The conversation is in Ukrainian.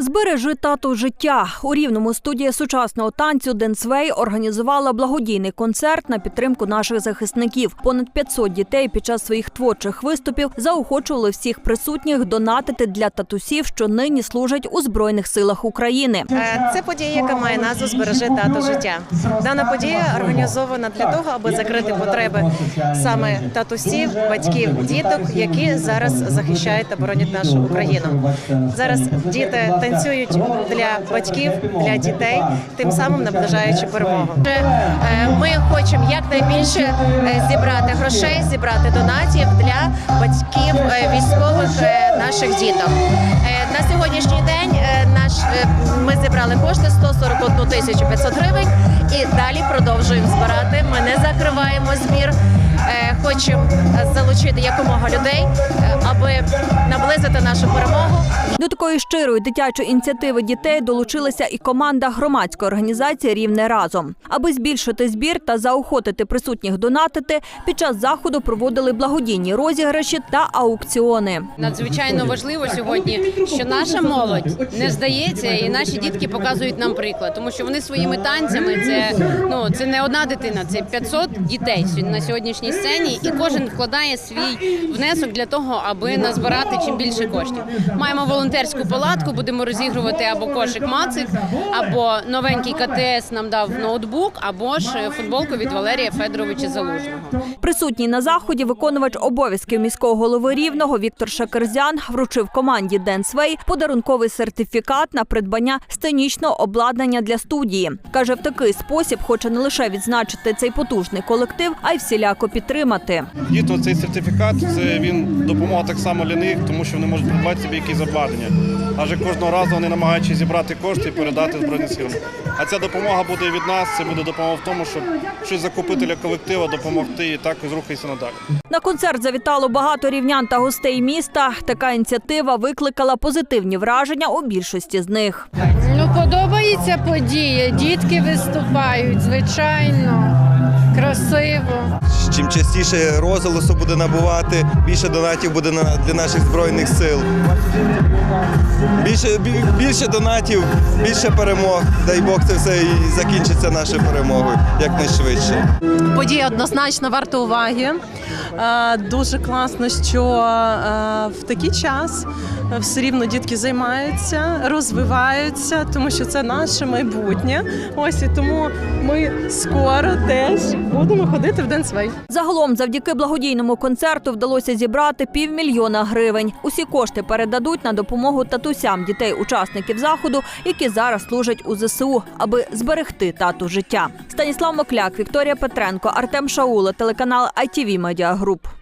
Збережи тату життя у рівному студія сучасного танцю Денсвей організувала благодійний концерт на підтримку наших захисників. Понад 500 дітей під час своїх творчих виступів заохочували всіх присутніх донатити для татусів, що нині служать у збройних силах України. Е, Це подія, яка має назву Збережи тато життя. Дана подія організована для того, аби закрити потреби саме татусів, батьків, діток, які зараз захищають та боронять нашу Україну. Зараз діти танцюють для батьків, для дітей, тим самим наближаючи перемогу. Е, Ми хочемо якнайбільше е, зібрати грошей, зібрати донатів для батьків е, військових наших діток. На сьогоднішній день наш ми зібрали кошти 141 тисячу 500 гривень і далі продовжуємо збирати. Ми не закриваємо збір. Хочемо залучити якомога людей, е, аби наблизити нашу перемогу. До такої щирої дитячої ініціативи дітей долучилася і команда громадської організації Рівне разом. Аби збільшити збір та заохотити присутніх донатити, під час заходу проводили благодійні розіграші та аукціони. Надзвичайно важливо сьогодні, що наша молодь не здається, і наші дітки показують нам приклад, тому що вони своїми танцями це ну це не одна дитина, це 500 дітей на сьогоднішній сцені, і кожен вкладає свій внесок для того, аби назбирати чим більше коштів. Маємо волонтерську палатку, будемо розігрувати або кошик мацик, або новенький КТС нам дав ноутбук, або ж футболку від Валерія Федоровича Залужного. Присутній на заході виконувач обов'язків міського голови Рівного Віктор Шакерзян вручив команді Денсвей подарунковий сертифікат на придбання сценічного обладнання для студії. Каже, в такий спосіб хоче не лише відзначити цей потужний колектив, а й всіляко підтримати. Дійсно, цей сертифікат це він допомога так само для них, тому що вони можуть придбати собі якісь обладнання. Адже кожного разу вони намагаються зібрати кошти і передати Збройним силам. А ця допомога буде від нас. Це буде допомога в тому, щоб щось закупити для колективу, допомогти і також рухатися надалі. На концерт завітало багато рівнян та гостей міста. Така ініціатива викликала позитивні враження у більшості з них. Ну, подобається подія. Дітки виступають, звичайно, красиво. Чим частіше розголосу буде набувати, більше донатів буде на- для наших збройних сил. Більше, більше донатів, більше перемог. Дай Бог це все і закінчиться нашою перемогою якнайшвидше. Подія однозначно варта уваги. Е, Дуже класно, що е, в такий час все рівно дітки займаються, розвиваються, тому що це наше майбутнє. Ось і тому ми скоро теж будемо ходити в Денсвей. Загалом, завдяки благодійному концерту, вдалося зібрати півмільйона гривень. Усі кошти передадуть на допомогу татусям дітей-учасників заходу, які зараз служать у ЗСУ, аби зберегти тату життя. Станіслав Мокляк, Вікторія Петренко, Артем Шаула, телеканал ITV Media Group.